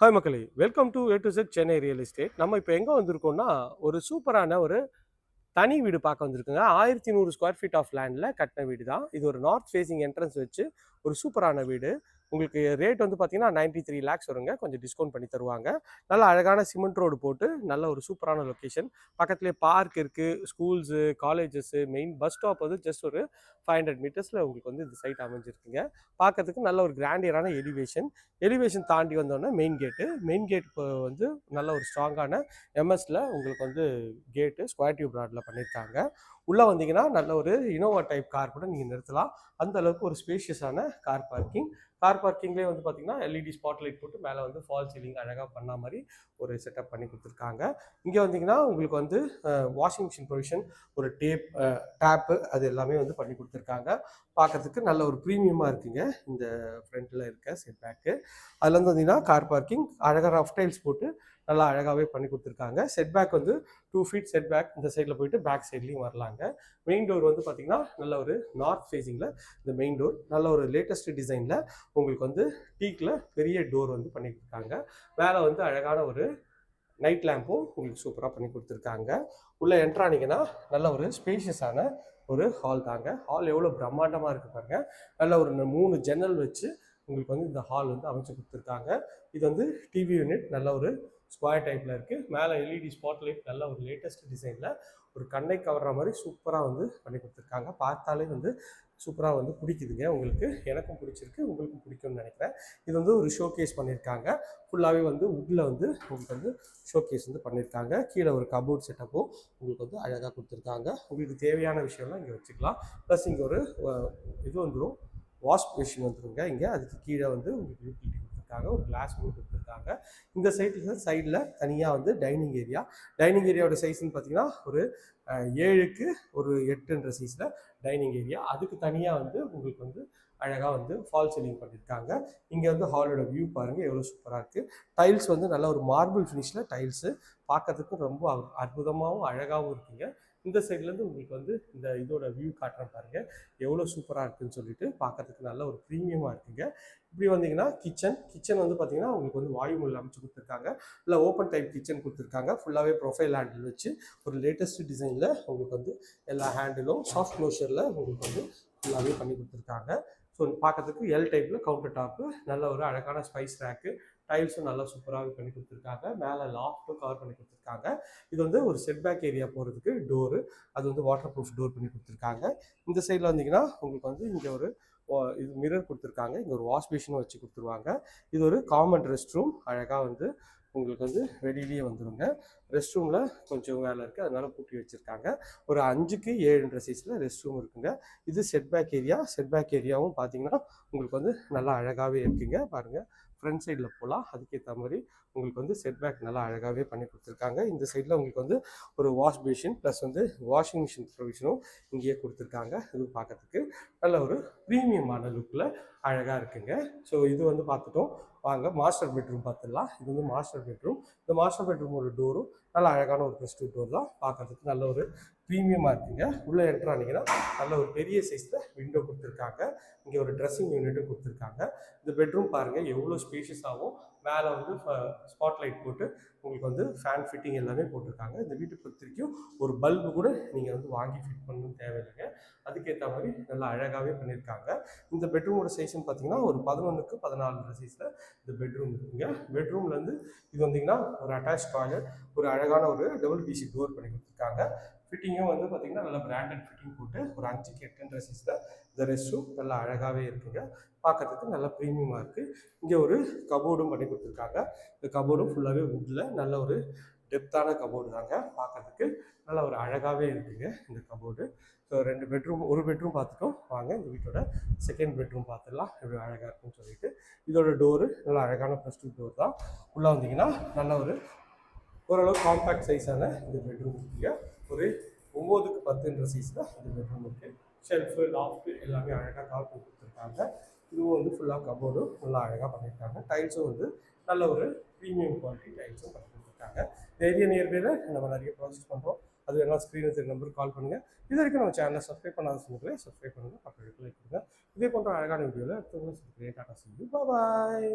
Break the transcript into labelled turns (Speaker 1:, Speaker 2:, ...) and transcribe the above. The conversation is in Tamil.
Speaker 1: ஹாய் மக்களே welcome to A to Z Chennai real estate நம்ம இப்போ எங்கே வந்திருக்கோம்னா ஒரு சூப்பரான ஒரு தனி வீடு பார்க்க வந்திருக்குங்க. ஆயிரத்தி நூறு ஸ்கொயர் ஃபீட் ஆஃப் லேண்டில் கட்டின வீடு தான் இது ஒரு நார்த் ஃபேசிங் என்ட்ரன்ஸ் வச்சு ஒரு சூப்பரான வீடு. உங்களுக்கு ரேட் வந்து பார்த்தீங்கன்னா நைன்டி த்ரீ லேக்ஸ் வருங்க. கொஞ்சம் டிஸ்கவுண்ட் பண்ணி தருவாங்க. நல்ல அழகான சிமெண்ட் ரோடு போட்டு நல்ல ஒரு சூப்பரான லொக்கேஷன் பக்கத்துலேயே பார்க் இருக்குது schools colleges main bus stop வந்து ஜஸ்ட் ஒரு ஃபைவ் ஹண்ட்ரட் மீட்டர்ஸில் உங்களுக்கு வந்து இந்த சைட் அமைஞ்சிருக்குங்க. பார்க்கறதுக்கு நல்ல ஒரு கிராண்டியரான எலிவேஷன் எலிவேஷன் தாண்டி வந்தோடனே மெயின் கேட்டு மெயின் கேட் இப்போ வந்து நல்ல ஒரு ஸ்ட்ராங்கான எம்எஸில் உங்களுக்கு வந்து கேட்டு ஸ்கொயர் டியூப் ராடில் பண்ணியிருக்காங்க உள்ளே வந்தீங்கன்னா நல்ல ஒரு இனோவா டைப் கார் கூட நீங்கள் நிறுத்தலாம். அந்த அளவுக்கு ஒரு ஸ்பேஷியஸான கார் பார்க்கிங் கார் பார்க்கிங்லேயே வந்து பார்த்தீங்கன்னா எல்இடி ஸ்பாட் லைட் போட்டு மேலே வந்து ஃபால் சீலிங் அழகாக பண்ண மாதிரி ஒரு செட்டப் பண்ணி கொடுத்துருக்காங்க. இங்கே வந்தீங்கன்னா உங்களுக்கு வந்து வாஷிங் மிஷின் ப்ரொவிஷன் ஒரு டேப் டேப்பு அது எல்லாமே வந்து பண்ணி கொடுத்துருக்காங்க. பார்க்கறதுக்கு நல்ல ஒரு ப்ரீமியமாக இருக்குங்க. இந்த ஃப்ரண்ட்டில் இருக்க செட் பேக்கு அதில் வந்து வந்தீங்கன்னா கார் பார்க்கிங் அழகாக ரஃப் டைல்ஸ் போட்டு நல்லா அழகாகவே பண்ணி கொடுத்துருக்காங்க. செட் பேக் வந்து டூ ஃபீட் செட் பேக் இந்த சைடில் போயிட்டு பேக் சைட்லேயும் வரலாங்க. மெயின் டோர் வந்து பார்த்தீங்கன்னா நல்ல ஒரு நார்த் ஃபேஸிங்கில் இந்த மெயின் டோர் நல்ல ஒரு லேட்டஸ்ட் டிசைனில் உங்களுக்கு வந்து டீக்கில் பெரிய டோர் வந்து பண்ணி கொடுத்துருக்காங்க மேலே வந்து அழகான ஒரு நைட் லேம்பும் உங்களுக்கு சூப்பராக பண்ணி கொடுத்துருக்காங்க. உள்ளே என்ட்ரானிங்கன்னா நல்ல ஒரு ஸ்பேஷியஸான ஒரு ஹால் தாங்க. ஹால் எவ்வளோ பிரம்மாண்டமாக இருக்கு பாருங்க. நல்ல ஒரு மூணு ஜன்னல் வச்சு உங்களுக்கு வந்து இந்த ஹால் வந்து அமைச்சு கொடுத்துருக்காங்க. இது வந்து டிவி யூனிட் நல்ல ஒரு ஸ்கொயர் டைப்பில் இருக்குது மேலே எல்இடி ஸ்பாட் லைட் நல்ல ஒரு லேட்டஸ்ட் டிசைனில் ஒரு கண்ணை கவர்ற மாதிரி சூப்பராக வந்து பண்ணி கொடுத்துருக்காங்க. பார்த்தாலே வந்து சூப்பராக வந்து பிடிக்குதுங்க. உங்களுக்கு எனக்கும் பிடிச்சிருக்கு உங்களுக்கும் பிடிக்கும்னு நினைக்கிறேன். இது வந்து ஒரு ஷோ கேஸ் பண்ணியிருக்காங்க ஃபுல்லாகவே வந்து உட்டில் வந்து உங்களுக்கு வந்து ஷோ கேஸ் வந்து பண்ணியிருக்காங்க கீழே ஒரு கபோர்ட் செட்டப்பும் உங்களுக்கு வந்து அழகாக கொடுத்துருக்காங்க. உங்களுக்கு தேவையான விஷயம்லாம் இங்கே வச்சுக்கலாம். ப்ளஸ் இங்கே ஒரு இது வந்துடும் வாஷ் மிஷின் வந்துருங்க. இங்கே அதுக்கு கீழே வந்து உங்களுக்கு யூட்டிலிட்டி கொடுத்துருக்காங்க ஒரு கிளாஸ் கொடுத்துருக்காங்க. இந்த சைட்டில் சைடில் தனியாக வந்து டைனிங் ஏரியா டைனிங் ஏரியாவோட சைஸ்ன்னு பார்த்தீங்கன்னா ஒரு ஏழுக்கு ஒரு எட்டுன்ற சைஸில் டைனிங் ஏரியா அதுக்கு தனியாக வந்து உங்களுக்கு வந்து அழகாக வந்து ஃபால் சீலிங் பண்ணியிருக்காங்க இங்கே வந்து ஹாலோட வியூ பாருங்கள் எவ்வளோ சூப்பராக இருக்குது டைல்ஸ் வந்து நல்ல ஒரு மார்பிள் ஃபினிஷில் டைல்ஸு பார்க்கறதுக்கு ரொம்ப அற்புதமாகவும் அழகாகவும் இருக்குங்க. இந்த சைட்லேருந்து உங்களுக்கு வந்து இந்த இதோட வியூ காட்டுறேன் பாருங்கள் எவ்வளோ சூப்பராக இருக்குதுன்னு சொல்லிட்டு பார்க்கறதுக்கு நல்ல ஒரு ப்ரீமியமாக இருக்குங்க. இப்படி வந்தீங்கன்னா கிச்சன் கிச்சன் வந்து பார்த்தீங்கன்னா உங்களுக்கு வந்து வாயு அமைச்சு கொடுத்துருக்காங்க. இல்லை ஓப்பன் டைப் கிச்சன் கொடுத்துருக்காங்க. ஃபுல்லாகவே ப்ரொஃபைல் ஹேண்டில் வச்சு ஒரு லேட்டஸ்ட் டிசைனில் உங்களுக்கு வந்து எல்லா ஹேண்டிலும் சாஃப்ட் க்ளோஷரில் உங்களுக்கு வந்து ஃபுல்லாகவே பண்ணி கொடுத்துருக்காங்க. ஸோ பார்க்கறதுக்கு எல் டைப்பில் கவுண்டர் டாப்பு நல்ல ஒரு அழகான ஸ்பைஸ் ரேக்கு டைல்ஸும் நல்லா சூப்பராகவே பண்ணி கொடுத்துருக்காங்க. மேலே லாஃப்ட்டும் கவர் பண்ணி கொடுத்துருக்காங்க. இது வந்து ஒரு செட் பேக் ஏரியா போகிறதுக்கு டோரு அது வந்து வாட்டர் ப்ரூஃப் டோர் பண்ணி கொடுத்துருக்காங்க. இந்த சைடில் வந்தீங்கன்னா உங்களுக்கு வந்து இங்கே ஒரு இது மிரர் கொடுத்துருக்காங்க. இங்கே ஒரு வாஷ் மிஷினும் வச்சு கொடுத்துருவாங்க. இது ஒரு காமன் ரெஸ்ட் ரூம் அழகாக வந்து உங்களுக்கு வந்து வெளியிலேயே வந்துருங்க. ரெஸ்ட் ரூமில் கொஞ்சம் வேலை இருக்குது அதனால பூட்டி வச்சுருக்காங்க. ஒரு அஞ்சுக்கு ஏழுன்ற சைஸில் ரெஸ்ட் ரூம் இருக்குங்க. இது செட்பேக் ஏரியா செட்பேக் ஏரியாவும் பார்த்தீங்கன்னா உங்களுக்கு வந்து நல்லா அழகாகவே இருக்குங்க. பாருங்கள் ஃப்ரண்ட் சைடில் போகலாம் அதுக்கேற்ற மாதிரி உங்களுக்கு வந்து செட்பேக் நல்லா அழகாகவே பண்ணி கொடுத்துருக்காங்க. இந்த சைடில் உங்களுக்கு வந்து ஒரு வாஷ் பேஷின் ப்ளஸ் வந்து வாஷிங் மிஷின் ப்ரொவிஷனும் இங்கேயே கொடுத்துருக்காங்க. இது பார்க்கறதுக்கு நல்ல ஒரு ப்ரீமியமான லுக்கில் அழகாக இருக்குங்க. ஸோ இது வந்து பார்த்துட்டோம். வாங்க மாஸ்டர் பெட்ரூம் பார்த்துடலாம். இது வந்து மாஸ்டர் பெட்ரூம் இந்த மாஸ்டர் பெட்ரூமோட டோரும் நல்ல அழகான ஒரு டூ டோர் தான். பார்க்கறதுக்கு நல்ல ஒரு ப்ரீமியமாக இருக்குங்க. உள்ளே என்ட்ராகனீங்கன்னா நல்ல ஒரு பெரிய சைஸில் விண்டோ கொடுத்துருக்காங்க. இங்கே ஒரு ட்ரெஸ்ஸிங் யூனிட்டும் கொடுத்துருக்காங்க. இந்த பெட்ரூம் பாருங்கள் எவ்வளோ ஸ்பேஷியஸாகவும் மேலே வந்து ஸ்பாட் லைட் போட்டு உங்களுக்கு வந்து ஃபேன் ஃபிட்டிங் எல்லாமே போட்டிருக்காங்க. இந்த வீட்டு பொறுத்த வரைக்கும் ஒரு பல்பு கூட நீங்கள் வந்து வாங்கி ஃபிட் பண்ணணும் தேவையில்லைங்க. அதுக்கேற்ற மாதிரி நல்லா அழகாகவே பண்ணியிருக்காங்க இந்த பெட்ரூமோட சைஸ்ன்னு பார்த்தீங்கன்னா ஒரு பதினொன்றுக்கு பதினாலு சைஸில் இந்த பெட்ரூம் இருக்குங்க. பெட்ரூம்லேருந்து இது வந்தீங்கன்னா ஒரு அட்டாச் டாய்லெட் ஒரு அழகான ஒரு டபுள் பிசி டோர் பண்ணி கொடுத்துருக்காங்க. ஃபிட்டிங்கும் வந்து பார்த்தீங்கன்னா நல்ல பிராண்டட் ஃபிட்டிங் போட்டு ஒரு அஞ்சுக்கு எட்டுன்ற சைஸில் இந்த ரெஸ்ட் ரூம் நல்லா அழகாகவே இருக்குங்க. பார்க்கறதுக்கு நல்ல ப்ரீமியமாக இருக்குது இங்கே ஒரு கபோர்டும் பண்ணி கொடுத்துருக்காங்க. இந்த கபோர்டும் ஃபுல்லாகவே வுட்டில் நல்ல ஒரு டெப்த்தான கபோர்டு தாங்க. பார்க்கறதுக்கு நல்ல ஒரு அழகாகவே இருக்குங்க இந்த கபோர்டு ஸோ ரெண்டு பெட்ரூம் ஒரு பெட்ரூம் பார்த்துட்டோம். வாங்க இந்த வீட்டோட செகண்ட் பெட்ரூம் பார்த்துடலாம். எப்படி அழகாக இருக்குன்னு சொல்லிட்டு. இதோட டோரு நல்லா அழகான ப்ளஸ் டூ டோர் தான். உள்ளே வந்தீங்கன்னா நல்ல ஒரு ஓரளவு காம்பேக்ட் சைஸான இந்த பெட்ரூம் இருக்குங்க ஒரு ஒம்போதுக்கு பத்துன்ற சைஸில் இந்த பெட்ரூம் இருக்குது ஷெல்ஃபு லாஃப்ட்டு எல்லாமே அழகாக கால் பண்ணி கொடுத்துருக்காங்க. இதுவும் வந்து ஃபுல்லாக கபோர்டும் ஃபுல்லாக அழகாக பண்ணியிருக்காங்க. டைல்ஸும் வந்து நல்ல ஒரு ப்ரீமியம் குவாலிட்டி டைல்ஸும் பண்ணி கொடுத்துருக்காங்க. நேர்மையில் நம்ம நிறைய ப்ராசஸ் பண்ணுறோம் அது வேணால் ஸ்க்ரீனில் தெரியும் நம்பருக்கு கால் பண்ணுங்கள் இது வரைக்கும் நம்ம சேனலை சப்ஸ்கிரைப் பண்ணாத சொன்னீங்களே சப்ஸ்கிரைப் பண்ணுங்கள் பக்கத்தில் லைக் இதே போன்ற அழகான வீடியோவில் அடுத்தவங்களும் டாட்டா செய்யும் பாய்